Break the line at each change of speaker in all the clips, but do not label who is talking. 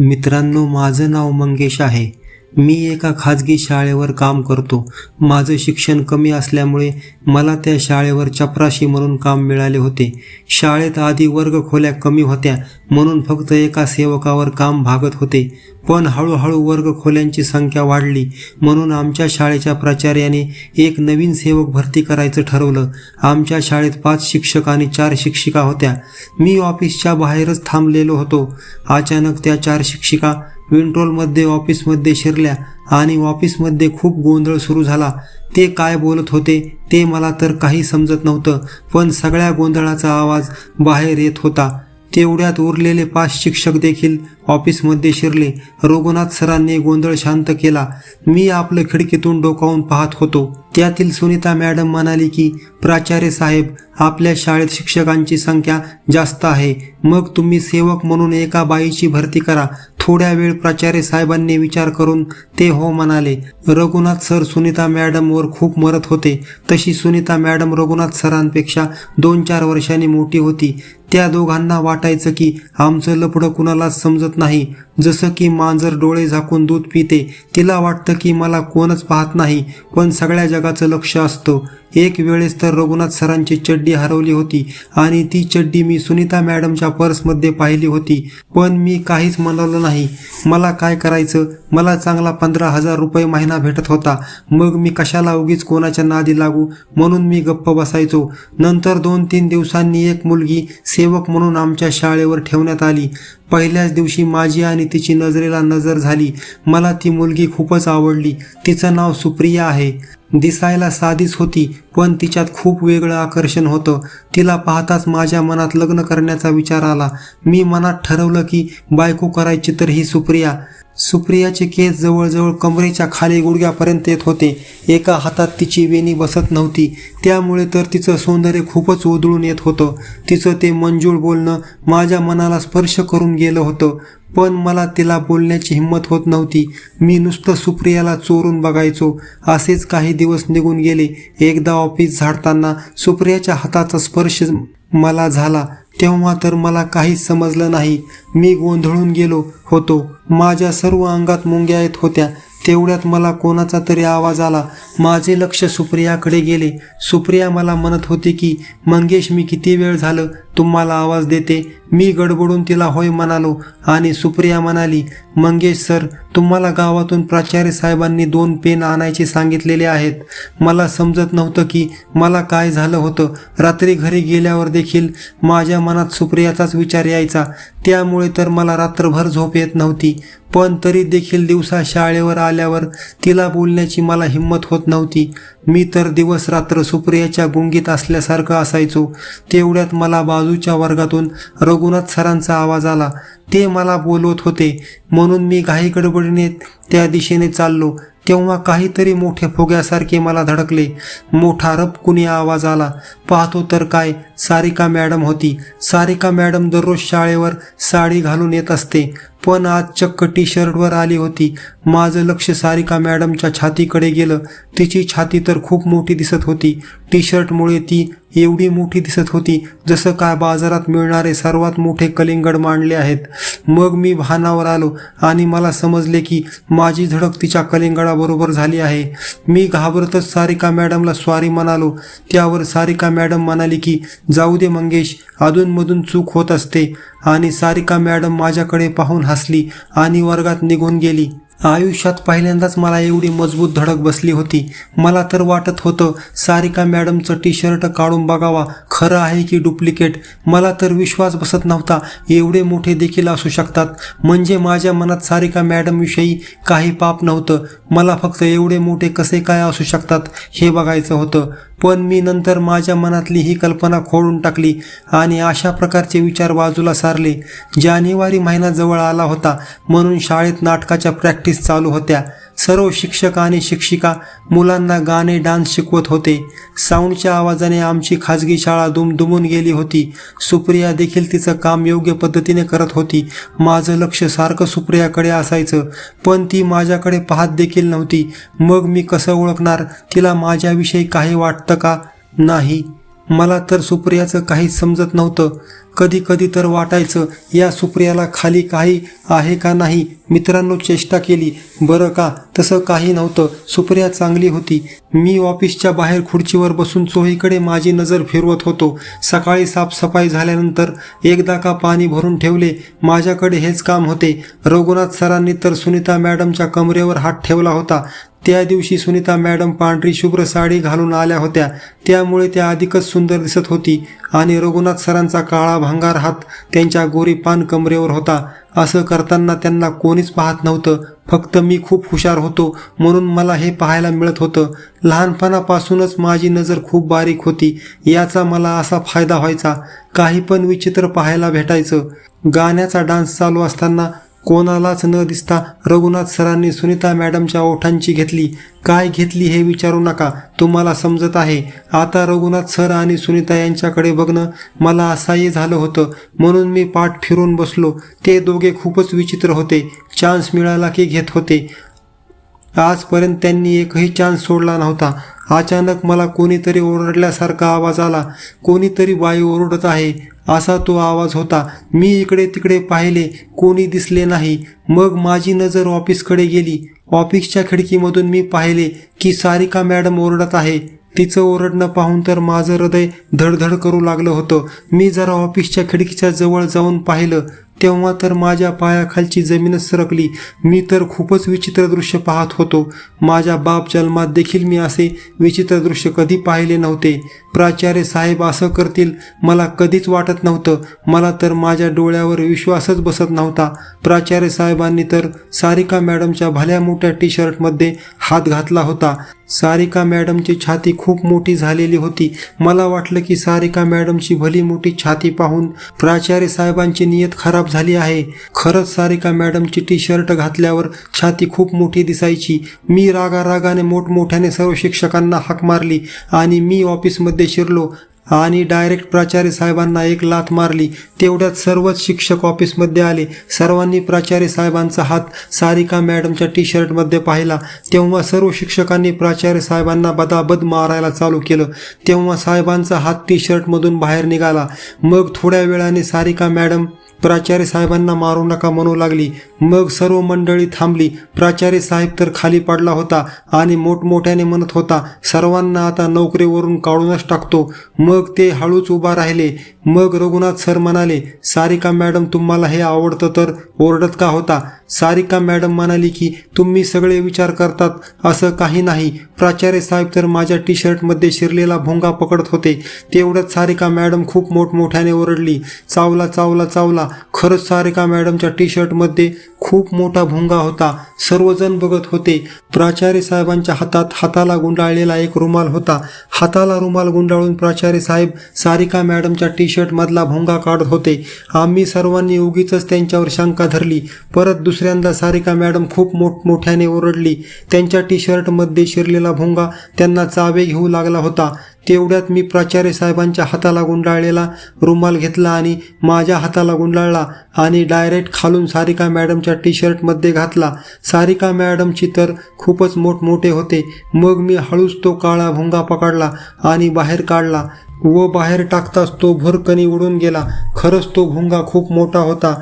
मित्रांनो माझं नाव मंगेश आहे. मी एका खाजगी शाळेवर काम करतो. माझं शिक्षण कमी असल्यामुळे मला त्या शाळेवर चपराशी म्हणून काम मिळाले होते. शाळेत आधी वर्गखोल्या कमी होत्या म्हणून फक्त एका सेवकावर काम भागत होते. पण हळूहळू वर्गखोल्यांची संख्या वाढली म्हणून आमच्या शाळेच्या प्राचार्याने एक नवीन सेवक भरती करायचं ठरवलं. आमच्या शाळेत पाच शिक्षक आणि चार शिक्षिका होत्या. मी ऑफिसच्या बाहेरच थांबलेलो होतो. अचानक त्या चार शिक्षिका विंट्रोलमध्ये ऑफिसमध्ये शिरल्या आणि ऑफिसमध्ये खूप गोंधळ सुरू झाला. ते काय बोलत होते ते मला तर काही समजत नव्हतं पण सगळ्या गोंधळाचा आवाज बाहेर येत होता. तेवढ्यात उरलेले पाच शिक्षक देखील ऑफिसमध्ये शिरले. रघुनाथ सरांनी गोंधळ शांत केला. मी आपलं खिडकीतून डोकावून पाहत होतो. त्यातील सुनीता मॅडम म्हणाली की प्राचार्य साहेब आपल्या शाळेत शिक्षकांची संख्या जास्त आहे. मग तुम्ही सेवक म्हणून एका बाईची भरती करा. थोड्या वेळ प्राचार्य साहेबांनी विचार करून ते हो म्हणाले. रघुनाथ सर सुनीता मॅडमवर खूप मरत होते. तशी सुनीता मॅडम रघुनाथ सरांपेक्षा दोन चार वर्षांनी मोठी होती. त्या दोघांना वाटायचं की आमचं लपडं कुणालाच समजत नाही. जसं की मांजर डोळे झाकून दूध पिते तिला वाटतं की मला कोणच पाहत नाही पण सगळ्या जगाचं लक्ष असतं. एक वेळेस तर रघुनाथ सरांची चड्डी हरवली होती आणि ती चड्डी मी सुनीता मॅडमच्या पर्समध्ये पाहिली होती. पण मी काहीच म्हणवलं नाही. मला काय करायचं? मला चांगला पंधरा हजार रुपये महिना भेटत होता. मग मी कशाला उगीच कोणाच्या नादी लागू? म्हणून मी गप्प बसायचो. नंतर दोन तीन दिवसांनी एक मुलगी सेवक म्हणून आमच्या शाळेवर ठेवण्यात आली. पहिल्याच दिवशी माझी आणि तिची नजरेला नजर झाली. मला ती मुलगी खूपच आवडली. तिचं नाव सुप्रिया आहे. दिसायला साधीच होती पण तिच्यात खूप वेगळं आकर्षण होतं. तिला पाहताच माझ्या मनात लग्न करण्याचा विचार आला. मी मनात ठरवलं की बायको करायची तर ही सुप्रिया. सुप्रियाचे केस जवळजवळ कमरेच्या खाली गुडघ्यापर्यंत येत होते. एका हातात तिची वेणी बसत नव्हती. त्यामुळे तर तिचं सौंदर्य खूपच उधळून येत होतं. तिचं ते मंजूळ बोलणं माझ्या मनाला स्पर्श करून गेलं होतं. पण मला तिला बोलण्याची हिंमत होत नव्हती. मी नुसतं सुप्रियाला चोरून बघायचो. असेच काही दिवस निघून गेले. एकदा ऑफिस झाडताना सुप्रियाच्या हाताचा स्पर्श मला झाला. तेव्हा तर मला काहीच समजलं नाही. मी गोंधळून गेलो होतो. माझ्या सर्व अंगात मुंग्या येत होत्या. तेवढ्यात मला कोणाचा तरी आवाज आला. माझे लक्ष सुप्रियाकडे गेले. सुप्रिया मला म्हणत होती की मंगेश मी किती वेळ झालं तुम्हाला आवाज देते? मी गडबडून तिला होय म्हणालो. आणि सुप्रिया म्हणाली मंगेश सर तुम्हाला गावातून प्राचार्य साहेबांनी दोन पेन आणायचे सांगितलेले आहेत. मला समजत नव्हतं की मला काय झालं होतं. रात्री घरी गेल्यावर देखील माझ्या मनात सुप्रियाचाच विचार यायचा. त्यामुळे तर मला रात्रभर झोप येत नव्हती. पण तरी देखील दिवसा शाळेवर आल्यावर तिला बोलण्याची मला हिंमत होत नव्हती. मी तर दिवस रात्र सुप्रियाच्या गुंगीत असल्यासारखं असायचो. तेवढ्यात मला बाजूच्या वर्गातून रघुनाथ सरांचा आवाज आला. ते मला बोलवत होते. म्हणून मी घाई गडबडीने त्या दिशेने चाललो. तेव्हा काहीतरी मोठे फुग्यासारखे मला धडकले. मोठा रपकुनी आवाज आला. पाहतो तर काय? सारिका मॅडम होती. सारिका मॅडम दररोज शाळेवर साडी घालून येत असते. पण आज चक्क टी शर्टवर आली होती. माझं लक्ष सारिका मॅडमच्या छातीकडे गेलं. तिची छाती तर खूप मोठी दिसत होती. टी शर्टमुळे ती एवढी मोठी दिसत होती जसं काय बाजारात मिळणारे सर्वात मोठे कलिंगड मांडले आहेत. मग मी भानावर आलो आणि मला समजले की माझी झडक तिच्या कलिंगडाबरोबर झाली आहे. मी घाबरतच सारिका मॅडमला स्वारी म्हणालो. त्यावर सारिका मॅडम म्हणाली की जाऊ दे मंगेश अधूनमधून चूक होत असते. आणि सारिका मॅडम माझ्याकडे पाहून हसली आणि वर्गात निघून गेली. आयुष्यात पहिल्यांदाच मला एवढी मजबूत धडक बसली होती. मला तर वाटत होतं सारिका मॅडमचं टी शर्ट काढून बघावा. खरं आहे की डुप्लिकेट. मला तर विश्वास बसत नव्हता. एवढे मोठे देखील असू शकतात. म्हणजे माझ्या मनात सारिका मॅडमविषयी काही पाप नव्हतं. मला फक्त एवढे मोठे कसे काय असू शकतात हे बघायचं होतं. पण मी नंतर माझ्या मनातली ही कल्पना खोडून टाकली आणि अशा प्रकारचे विचार बाजूला सारले. जानेवारी महिना जवळ आला होता म्हणून शाळेत नाटकाच्या प्रॅक्टिस चालू होत्या. सर्व शिक्षक आणि शिक्षिका मुलांना गाणे डान्स शिकवत होते. साऊंडच्या आवाजाने आमची खाजगी शाळा दुमदुमून गेली होती. सुप्रिया देखील तिचं काम योग्य पद्धतीने करत होती. माझं लक्ष सारखं सुप्रियाकडे असायचं पण ती माझ्याकडे पाहत देखील नव्हती. मग मी कसं ओळखणार? तिला माझ्याविषयी काही वाटतं का? नाही. मला तर सुप्रियाचं काहीच समजत नव्हतं. कधी कधी तर वाटायचं या सुप्रियाला खाली काही आहे का नाही? मित्रांनो चेष्टा केली बरं का? तसं काही नव्हतं. सुप्रिया चांगली होती. मी ऑफिसच्या बाहेर खुर्चीवर बसून चोहीकडे माझी नजर फिरवत होतो. सकाळी साफसफाई झाल्यानंतर एकदा का पाणी भरून ठेवले माझ्याकडे हेच काम होते. रघुनाथ सरांनी तर सुनीता मॅडमच्या कमरेवर हात ठेवला होता. त्या दिवशी सुनीता मॅडम पांढरी शुभ्र साडी घालून आल्या होत्या. त्यामुळे त्या अधिकच सुंदर दिसत होती आणि रघुनाथ सरांचा काळा भांगार हात त्यांच्या गोरी पान कमरेवर होता. असं करताना त्यांना कोणीच पाहत नव्हतं. फक्त मी खूप हुशार होतो म्हणून मला हे पाहायला मिळत होतं. लहानपणापासूनच माझी नजर खूप बारीक होती. याचा मला असा फायदा व्हायचा. काही पण विचित्र पाहायला भेटायचं. गाण्याचा डान्स चालू असताना कोणालाच न दिसता रघुनाथ सरांनी सुनीता मॅडमच्या ओठांची घेतली. काय घेतली हे विचारू नका तुम्हाला समजत आहे. आता रघुनाथ सर आणि सुनीता यांच्याकडे बघणं मला असह्य झालं होतं. म्हणून मी पाठ फिरून बसलो. ते दोघे खूपच विचित्र होते. चान्स मिळाला की घेत होते. आजपर्यंत त्यांनी एकही चान्स सोडला नव्हता. अचानक मला कोणीतरी ओरडल्यासारखा आवाज आला. कोणीतरी बाई ओरडत आहे. असा तो आवाज होता. मी इकडे तिकडे पाहिले. कोणी दिसले नाही. मग माझी नजर ऑफिसकडे गेली. ऑफिसच्या खिडकीमधून मी पाहिले की सारिका मॅडम ओरडत आहे. तिचं ओरडणं पाहून तर माझं हृदय धडधड करू लागलं होतं. मी जरा ऑफिसच्या खिडकीच्या जवळ जाऊन पाहिलं. तेव्हा तर माझ्या पायाखालची जमीनच सरकली. मी तर खूपच विचित्र दृश्य पाहत होतो. माझ्या बाप जन्मात देखील मी असे विचित्र दृश्य कधी पाहिले नव्हते. प्राचार्य साहेब असं करतील मला कधीच वाटत नव्हतं. मला तर माझ्या डोळ्यावर विश्वासच बसत नव्हता. प्राचार्य साहेबांनी तर सारिका मॅडमच्या भल्या मोठ्या टी शर्टमध्ये हात घातला होता. सारिका मॅडमची छाती खूप मोठी झालेली होती. मला वाटलं की सारिका मॅडमची भली मोठी छाती पाहून प्राचार्य साहेबांची नियत खराब झाली आहे. खरंच सारिका मॅडमची टी शर्ट घातल्यावर छाती खूप मोठी दिसायची. मी रागा रागाने मोठमोठ्याने सर्व शिक्षकांना हाक मारली आणि मी ऑफिसमध्ये शिरलो आणि डायरेक्ट प्राचार्य साहेबांना एक लाथ मारली. तेवढ्यात सर्वच शिक्षक ऑफिसमध्ये आले. सर्वांनी प्राचार्य साहेबांचा हात सारिका मॅडमच्या टी शर्टमध्ये पाहिला. तेव्हा सर्व शिक्षकांनी प्राचार्य साहेबांना बदाबद मारायला चालू केलं. तेव्हा साहेबांचा हात टी शर्टमधून बाहेर निघाला. मग थोड्या वेळाने सारिका मॅडम प्राचार्य साहेबांना मारू नका म्हणू लागली. मग सर्व मंडळी थांबली. प्राचार्य साहेब तर खाली पडला होता आणि मोठमोठ्याने म्हणत होता सर्वांना आता नोकरीवरून काढूनच टाकतो. मग ते हळूच उभा राहिले. मग रघुनाथ सर म्हणाले सारिका मॅडम तुम्हाला हे आवडतं तर ओरडत का होता? सारिका मॅडम म्हणाली की तुम्ही सगळे विचार करतात. असं काही नाही. प्राचार्य साहेब तर माझ्या टी शर्टमध्ये शिरलेला भोंगा पकडत होते. तेवढ्यात सारिका मॅडम खूप मोठमोठ्याने ओरडली. चावला चावला चावला. खरंच सारिका मॅडमच्या टी शर्टमध्ये खूप मोठा भोंगा होता. सर्वजण बघत होते. प्राचार्य साहेबांच्या हातात हाताला गुंडाळलेला एक रुमाल होता. हाताला रुमाल गुंडाळून प्राचार्य साहेब सारिका मॅडमच्या टी शर्टमधला भोंगा काढत होते. आम्ही सर्वांनी उगीच त्यांच्यावर शंका धरली. परत दुसऱ्यांदा सारिका मॅडम खूप मोठमोठ्याने ओरडली. त्यांच्या टी शर्टमध्ये शिरलेला भोंगा त्यांना चावे घेऊ लागला होता. तेवढ्यात मी प्राचार्य साहेबांच्या हाताला गुंडाळलेला रुमाल घेतला आणि माझ्या हाताला गुंडाळला आणि डायरेक्ट खालून सारिका मॅडमच्या टी शर्टमध्ये घातला. सारिका मॅडमची तर खूपच मोठमोठे होते. मग मी हळूच तो काळा भुंगा पकडला आणि बाहेर काढला व बाहेर टाकताच तो भुरकणी उडून गेला. खरंच तो भुंगा खूप मोठा होता.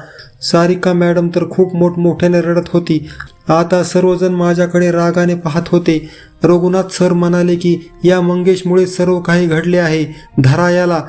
सारिका मॅडम तर खूप मोठमोठ्याने रडत होती. आता सर्वजण माझ्याकडे रागाने पाहत होते. रघुनाथ सर म्हणाले की या मंगेशमुळे सर्व काही घडले आहे. धरा याला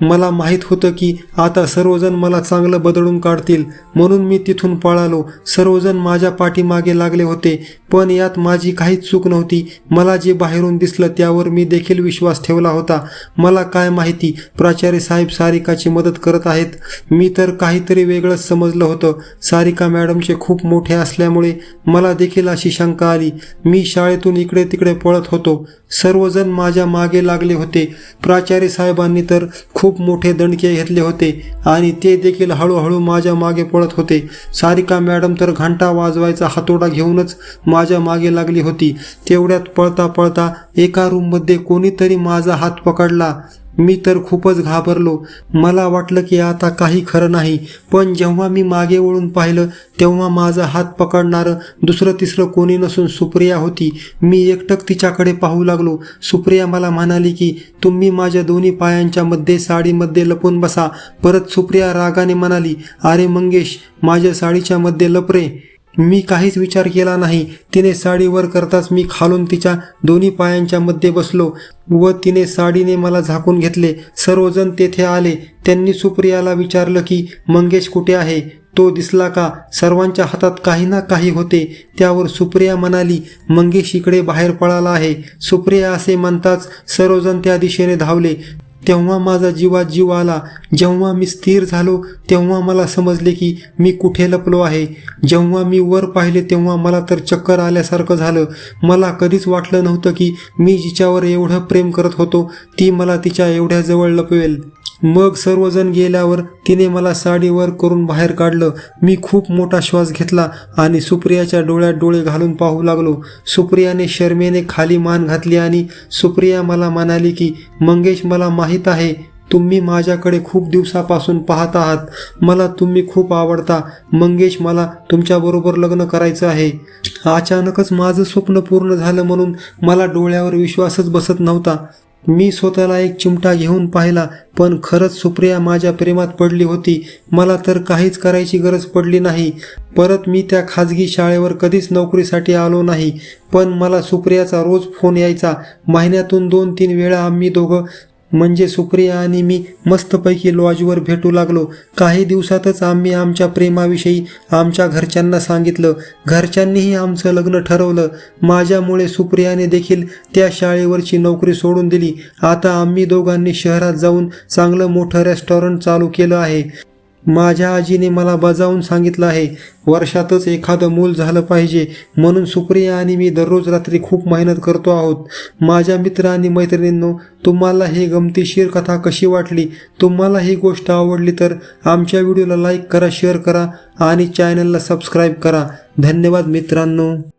मला माहीत होतं की आता सर्वजण मला चांगलं बदलून काढतील म्हणून मी तिथून पळालो. सर्वजण माझ्या पाठीमागे लागले होते पण यात माझी काहीच चूक नव्हती. मला जे बाहेरून दिसलं त्यावर मी देखील विश्वास ठेवला होता. मला काय माहिती प्राचार्य साहेब सारिकाची मदत करत आहेत. मी तर काहीतरी वेगळंच समजलं होतं. सारिका मॅडमचे खूप मोठे असल्यामुळे मला देखील अशी शंका आली. मी शाळेतून इकडे तिकडे पळत होतो. सर्वजण माझ्या मागे लागले होते. प्राचार्य साहेबांनी तर खूप खूप मोठे दणके घेतले होते आणि ते देखील हळूहळू माझ्या मागे पळत होते. सारिका मॅडम तर घंटा वाजवायचा हातोडा घेऊनच माझ्या मागे लागली होती. तेवढ्यात पळता पळता एका रूममध्ये कोणीतरी माझा हात पकडला. मी तर खूपच घाबरलो. मला वाटलं की आता काही खरं नाही. पण जेव्हा मी मागे वळून पाहिलं तेव्हा माझा हात पकडणारं दुसरं तिसरं कोणी नसून सुप्रिया होती. मी एकटक तिच्याकडे पाहू लागलो. सुप्रिया मला म्हणाली की तुम्ही माझ्या दोन्ही पायांच्या मध्ये साडीमध्ये लपून बसा. परत सुप्रिया रागाने म्हणाली अरे मंगेश माझ्या साडीच्या मध्ये लपरे मी काहीच विचार केला नाही. तिने साडीवर करताच मी खालून तिच्या दोन्ही पायांच्या मध्ये बसलो व तिने साडीने मला झाकून घेतले. सर्वजण तेथे आले. त्यांनी सुप्रियाला विचारलं की मंगेश कुठे आहे? तो दिसला का? सर्वांच्या हातात काही ना काही होते. त्यावर सुप्रिया म्हणाली मंगेश इकडे बाहेर पळाला आहे. सुप्रिया असे म्हणताच सर्वजण त्या दिशेने धावले. तेव्हा माझा जीवात जीव आला. जेव्हा मी स्थिर झालो तेव्हा मला समजले की मी कुठे लपलो आहे. जेव्हा मी वर पाहिले तेव्हा मला तर चक्कर आल्यासारखं झालं. मला कधीच वाटलं नव्हतं की मी जिच्यावर एवढं प्रेम करत होतो ती मला तिच्या एवढ्या जवळ लपवेल. मग सर्वजण गेल्यावर तिने मला साडीवर करून बाहेर काढलं. मी खूप मोठा श्वास घेतला आणि सुप्रियाच्या डोळ्यात डोळे घालून पाहू लागलो. सुप्रियाने शर्मेने खाली मान घातली आणि सुप्रिया मला म्हणाली की मंगेश मला माहीत आहे तुम्ही माझ्याकडे खूप दिवसापासून पाहत आहात. मला तुम्ही खूप आवडता. मंगेश मला तुमच्याबरोबर लग्न करायचं आहे. अचानकच माझं स्वप्न पूर्ण झालं म्हणून मला डोळ्यावर विश्वासच बसत नव्हता. मी स्वतःला एक चिमटा घेऊन पाहिला पण खरंच सुप्रिया माझ्या प्रेमात पडली होती. मला तर काहीच करायची गरज पडली नाही. परत मी त्या खाजगी शाळेवर कधीच नोकरीसाठी आलो नाही. पण मला सुप्रियाचा रोज फोन यायचा. महिन्यातून दोन तीन वेळा आम्ही दोघं म्हणजे सुप्रिया आणि मी मस्तपैकी लॉजवर भेटू लागलो. काही दिवसातच आम्ही आमच्या प्रेमाविषयी आमच्या घरच्यांना सांगितलं. घरच्यांनीही आमचं लग्न ठरवलं. माझ्यामुळे सुप्रियाने देखील त्या शाळेवरची नोकरी सोडून दिली. आता आम्ही दोघांनी शहरात जाऊन चांगलं मोठं रेस्टॉरंट चालू केलं आहे. माझ्या आजीने मला बजावून सांगितलं आहे वर्षातच एखादं मूल झालं पाहिजे. म्हणून सुप्रिया आणि मी दररोज रात्री खूप मेहनत करतो आहोत. माझ्या मित्र आणि मैत्रिणींनो तुम्हाला ही गमतीशीर कथा कशी वाटली? तुम्हाला ही गोष्ट आवडली तर आमच्या व्हिडिओला लाईक करा शेअर करा आणि चॅनलला सबस्क्राईब करा. धन्यवाद मित्रांनो.